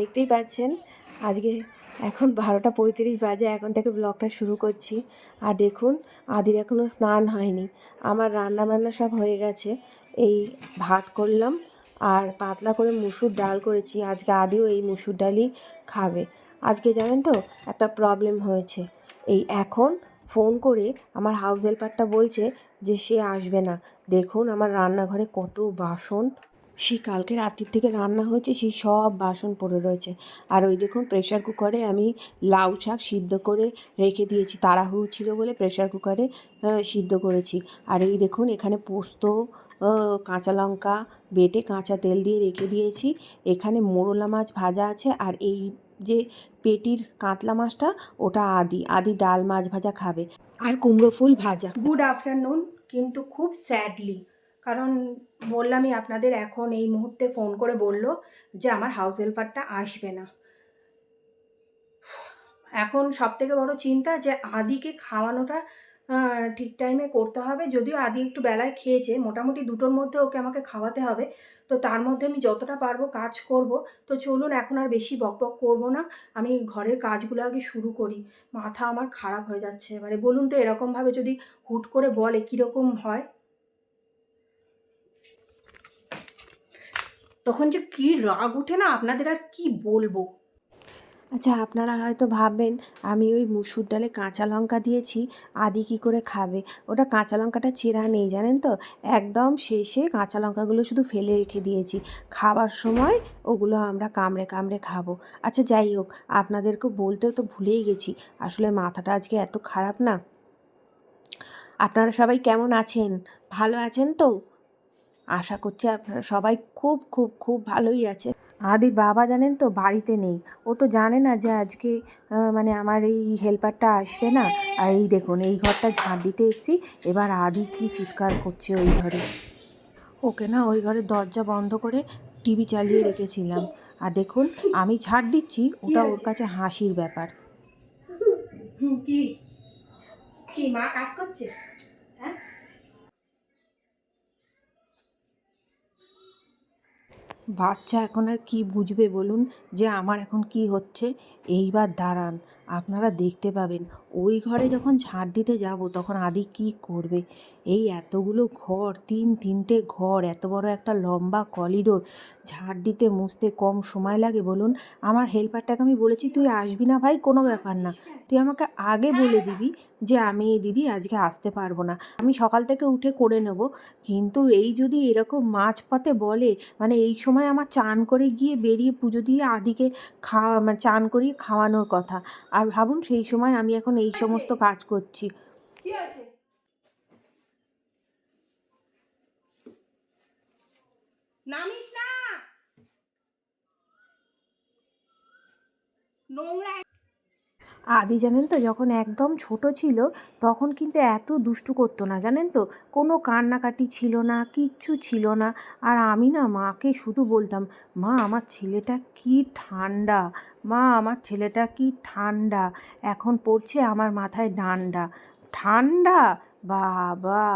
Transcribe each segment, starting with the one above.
দেখতেই পাচ্ছেন, আজকে এখন বারোটা পঁয়ত্রিশ বাজে, এখন থেকে ব্লগটা শুরু করছি। আর দেখুন, আদির এখনও স্নান হয়নি। আমার রান্না বান্না সব হয়ে গেছে। এই ভাত করলাম আর পাতলা করে মুসুর ডাল করেছি। আজকে আদিও এই মুসুর ডালই খাবে। আজকে জানেন তো, একটা প্রবলেম হয়েছে। এই এখন ফোন করে আমার হাউস হেল্পারটা বলছে যে সে আসবে না। দেখুন আমার রান্নাঘরে কত বাসন। সেই কালকে রাত্রির থেকে রান্না হয়েছে, সেই সব বাসন পড়ে রয়েছে। আর ওই দেখুন প্রেশার কুকারে আমি লাউ শাক সিদ্ধ করে রেখে দিয়েছি। তাড়াহুড়ো ছিল বলে প্রেশার কুকারে সিদ্ধ করেছি। আর এই দেখুন এখানে পোস্ত কাঁচা লঙ্কা বেটে কাঁচা তেল দিয়ে রেখে দিয়েছি। এখানে মোরলা মাছ ভাজা আছে আর এই যে পেটির কাতলা মাছটা, ওটা আদি আদি ডাল মাছ ভাজা খাবে। আর কুমড়ো ফুল ভাজা। গুড আফটারনুন কিন্তু খুব স্যাডলি কারণ বললামই আপনাদের এখন এই মুহূর্তে ফোন করে বলল যে আমার হাউস হেল্পারটা আসবে না। এখন সব থেকে বড় চিন্তা যে আদিকে খাওয়ানোটা ঠিক টাইমে করতে হবে। যদিও আদি একটু বেলায় খেয়েছে, মোটামুটি দুটোর মধ্যে ওকে আমাকে খাওয়াতে হবে। তো তার মধ্যে আমি যতটা পারব কাজ করব। তো চলুন, এখন আর বেশি বকবক করব না। আমি ঘরের কাজগুলো আগে শুরু করি। মাথা আমার খারাপ হয়ে যাচ্ছে। এবারে বলুন তো, এরকমভাবে যদি হুট করে বলে, কীরকম হয়? তখন যে কি রাগ ওঠে না, আপনাদের আর কি বলব? আচ্ছা আপনারা হয়তো ভাববেন, আমি ওই মুসুর ডালে কাঁচা লঙ্কা দিয়েছি, আদি কী করে খাবে? ওটা কাঁচা লঙ্কাটা চেরা নেই, জানেন তো? একদম শেষে কাঁচা লঙ্কাগুলো শুধু ফেলে রেখে দিয়েছি। খাবার সময় ওগুলো আমরা কামড়ে কামড়ে খাব। আচ্ছা যাই হোক আপনাদেরকে বলতেও তো ভুলেই গেছি। আসলে মাথাটা আজকে এত খারাপ না? আপনারা সবাই কেমন আছেন? ভালো আছেন তো? আশা করছি আপনারা সবাই খুব খুব খুব ভালোই আছে আদির বাবা জানেন তো বাড়িতে নেই। ও তো জানে না যে আজকে মানে আমার এই হেল্পারটা আসবে না। আর এই দেখুন, এই ঘরটা ঝাড় দিতে এসেছি। এবার আদি কি চিৎকার করছে ওই ঘরে। ওকে না, ওই ঘরের দরজা বন্ধ করে টিভি চালিয়ে রেখেছিলাম। আর দেখুন, আমি ঝাড় দিচ্ছি, ওটা ওর কাছে হাসির ব্যাপার। কি? কি মা কাজ করছে? বাচ্চা এখন আর কি বুঝবে বলুন যে আমার এখন কি হচ্ছে? এইবার দাঁড়ান। আপনারা দেখতে পাবেন। ওই ঘরে যখন ঝাড় দিতে যাব, তখন আদি কি করবে? এই এতগুলো ঘর, তিন তিনটে ঘর, এত বড় একটা লম্বা করিডোর ঝাড় দিতে মুছতে কম সময় লাগে বলুন। আমার হেল্পারটাকে আমি বলেছি, তুই আসবি না ভাই, কোনো ব্যাপার না। তুই আমাকে আগে বলে দিবি যে আমি দিদি আজকে আসতে পারব না। আমি সকাল থেকে উঠে করে নেব। কিন্তু এই যদি এরকম মাঝপথে বলে মানে এই সময় আমার চান করে গিয়ে বেরিয়ে পুজো দিয়ে আদিকে খাওয়া মানে চান করিয়ে খাওয়ানোর কথা। আর ভাবুন সেই সময় আমি এখন এই সমস্ত কাজ করছি। নামিস না! নোংরা আদি জানেন তো, যখন একদম ছোট ছিল, তখন কিন্তু এত দুষ্টু করতো না, জানেন তো? কোনো কান্নাকাটি ছিল না, কিচ্ছু ছিল না। আর আমি না মাকে শুধু বলতাম, মা, আমার ছেলেটা কি ঠান্ডা, মা, আমার ছেলেটা কি ঠান্ডা, এখন পড়ছে আমার মাথায় ডান্ডা। ঠান্ডা? বাবা!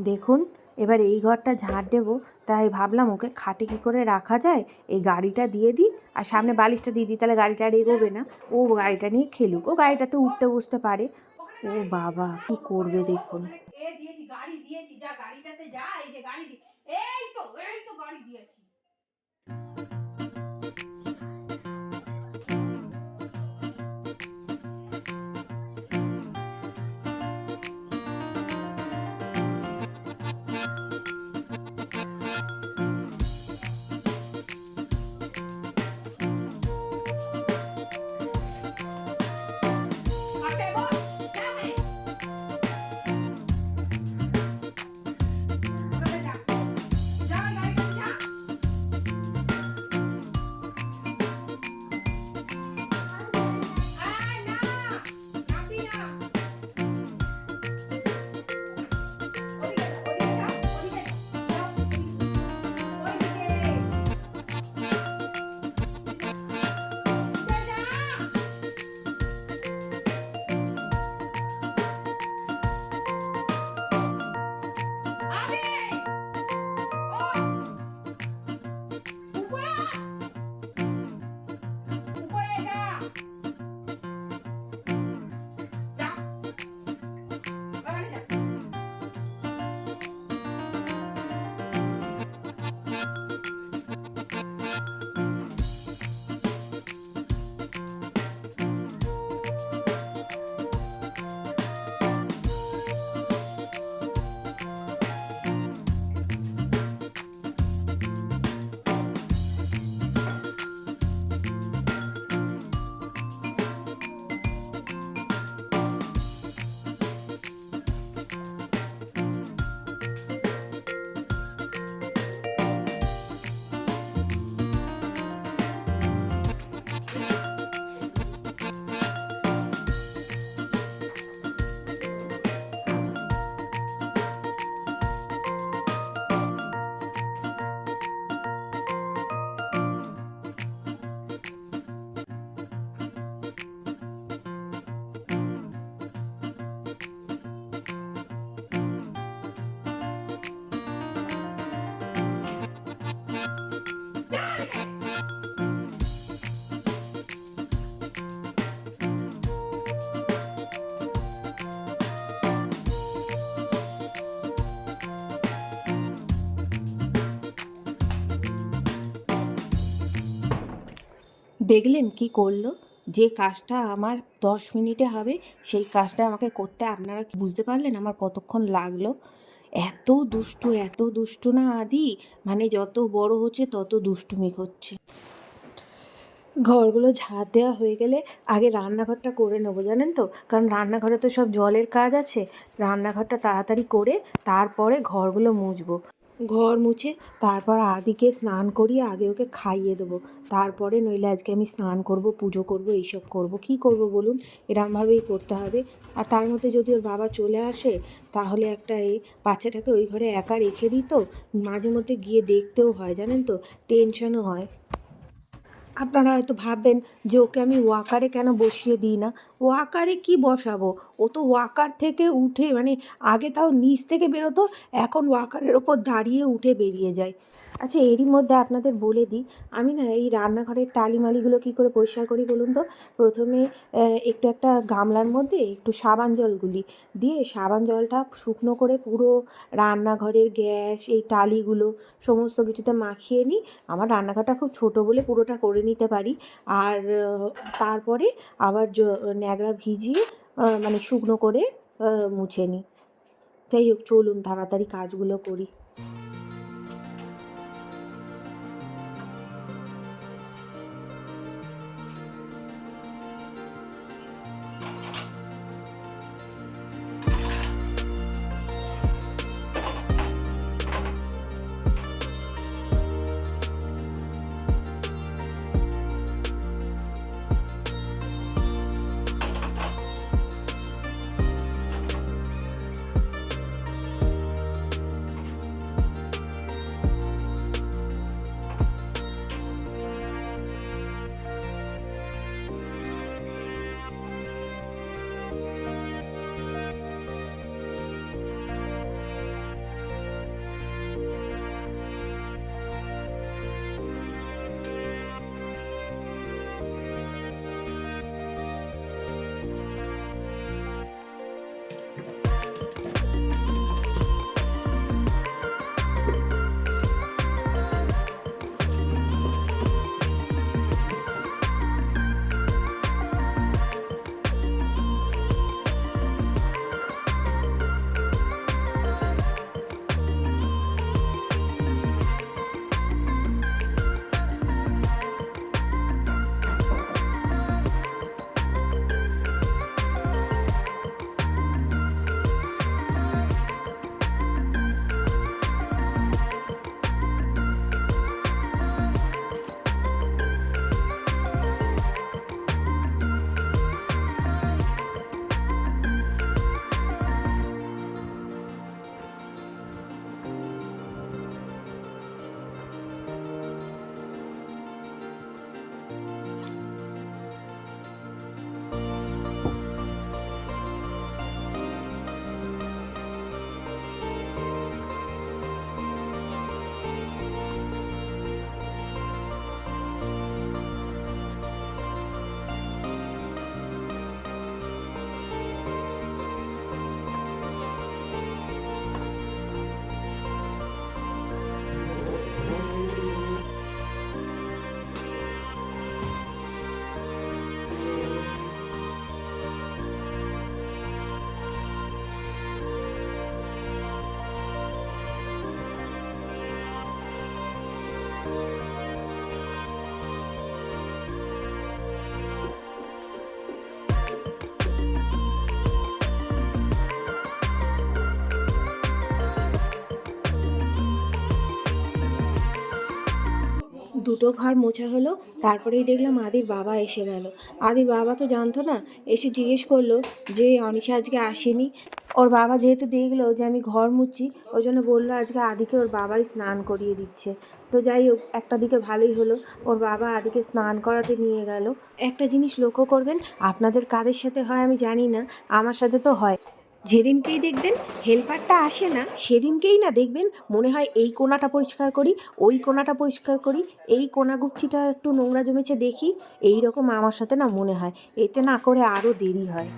দেখুন এবার এই ঘরটা ঝাড় দেব, তাই ভাবলাম ওকে খাটে কী করে রাখা যায়? এই গাড়িটা দিয়ে দিই। আর সামনে বালিশটা দিয়ে দিই, তাহলে গাড়িটা আর এগোবে না। ও গাড়িটা নিয়ে খেলুক। ও গাড়িটাতে উঠতে বসতে পারে। ও বাবা, কি করবে দেখুন। এই তো এই তো গাড়ি দিয়েছি। দেখলেন কি করল? যে কাজটা আমার দশ মিনিটে হবে, সেই কাজটা আমাকে করতে আপনারা কি বুঝতে পারলেন আমার কতক্ষণ লাগল? এত দুষ্টু এত দুষ্টু না আদি। মানে যত বড় হচ্ছে তত দুষ্টুমি হচ্ছে ঘরগুলো ঝাঁট দেওয়া হয়ে গেলে আগে রান্নাঘরটা করে নেব, জানেন তো? কারণ রান্নাঘরে তো সব জলের কাজ আছে। রান্নাঘরটা তাড়াতাড়ি করে তারপরে ঘরগুলো মুছবো। ঘর মুছে তারপর আদিকে স্নান করিয়ে আগে ওকে খাইয়ে দেবো। তারপরে নইলে আজকে আমি স্নান করব, পুজো করব, এইসব করব। কি করব বলুন? এরমভাবেই করতে হবে। আর তার মধ্যে যদি ওর বাবা চলে আসে, তাহলে একটা এই বাচ্চাটাকে ওই ঘরে একা রেখে দিত মাঝে মধ্যে গিয়ে দেখতেও হয়, জানেন তো? টেনশনও হয়। আপনারা হয়তো ভাববেন যে ওকে আমি ওয়াকারে কেন বসিয়ে দিই না? ওয়াকারে কি বসাবো? ও তো ওয়াকার থেকে উঠে মানে আগে তাও নিচ থেকে বেরোতো, এখন ওয়াকারের ওপর দাঁড়িয়ে উঠে বেরিয়ে যায়। আচ্ছা এরই মধ্যে আপনাদের বলে দিই, আমি না এই রান্নাঘরের টালিমালিগুলো কী করে পরিষ্কার করি বলুন তো? প্রথমে একটু একটা গামলার মধ্যে একটু সাবান জল গুলি দিয়ে সাবান জলটা শুকনো করে পুরো রান্নাঘরের গ্যাস, এই টালিগুলো সমস্ত কিছুতে মাখিয়ে নিই। আমার রান্নাঘরটা খুব ছোট বলে পুরোটা করে নিতে পারি। আর তারপরে আবার ন্যাকড়া ভিজিয়ে মানে শুকনো করে মুছে নিই। যাই হোক, চলুন তাড়াতাড়ি কাজগুলো করি। দুটো ঘর মোছা হলো, তারপরেই দেখলাম আদির বাবা এসে গেল। আদির বাবা তো জানতো না, এসে জিজ্ঞেস করল যে অনিশা আজকে আসেনি। ওর বাবা যেহেতু দেখল যে আমি ঘর মুছছি, ওই জন্য বলল আজকে আদিকে ওর বাবাই স্নান করিয়ে দিচ্ছে। তো যাই হোক, একটা দিকে ভালোই হলো। ওর বাবা আদিকে স্নান করাতে নিয়ে গেল। একটা জিনিস লক্ষ্য করবেন, আপনাদের কাদের সাথে হয় আমি জানি না, আমার সাথে তো হয়। যেদিনকেই দেখবেন হেল্পারটা আসে না, সেদিনকেই না দেখবেন মনে হয় এই কোনাটা পরিষ্কার করি, ওই কোনাটা পরিষ্কার করি, এই কোনা গুপচিটা একটু নোংরা জমেছে দেখি এই রকম আমার সাথে না মনে হয়, এতে না করে আরও দেরি হয়।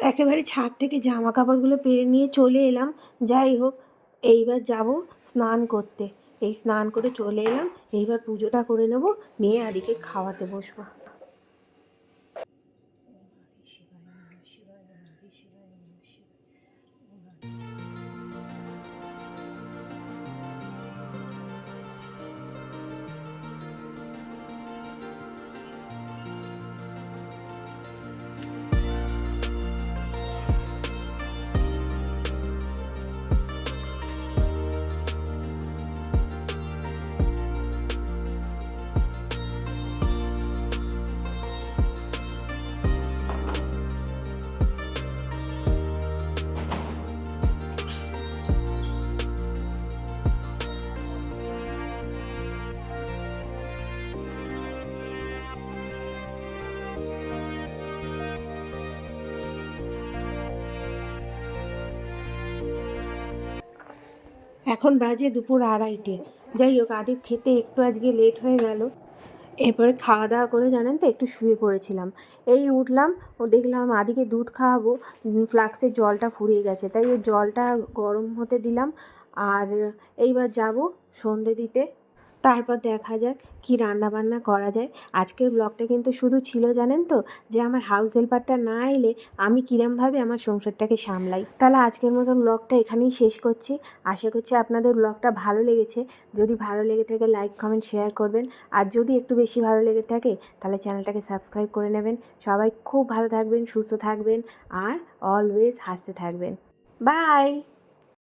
একেবারে ছাদ থেকে জামা কাপড়গুলো পেরে নিয়ে চলে এলাম। যাই হোক, এইবার যাব স্নান করতে। এই স্নান করে চলে এলাম। এইবার পুজোটা করে নেব। মেয়ে আদিকে খাওয়াতে বসবো। এখন বাজে দুপুর আড়াইটে। যাই হোক, আদিব খেতে একটু আজকে লেট হয়ে গেল। এরপরে খাওয়া দাওয়া করে জানেন তো, একটু শুয়ে পড়েছিলাম। এই উঠলাম, ও দেখলাম আদিকে দুধ খাওয়াবো ফ্লাক্সের জলটা ফুরিয়ে গেছে। তাই ওই জলটা গরম হতে দিলাম, আর এইবার যাব সন্ধে দিতে। তারপর দেখা যাক কি রান্না বান্না করা যায়। আজকের ব্লগটা কিন্তু শুধু ছিল, জানেন তো? যে আমার হাউস হেল্পারটা না এলে আমি কিরমভাবে আমার সংসারটাকে সামলাই। তাহলে আজকের মতন ব্লগটা এখানেই শেষ করছি। আশা করছি আপনাদের ব্লগটা ভালো লেগেছে। যদি ভালো লেগে থাকে লাইক কমেন্ট শেয়ার করবেন। আর যদি একটু বেশি ভালো লেগে থাকে, তাহলে চ্যানেলটাকে সাবস্ক্রাইব করে নেবেন। সবাই খুব ভালো থাকবেন, সুস্থ থাকবেন, আর অলওয়েজ হাসতে থাকবেন। বাই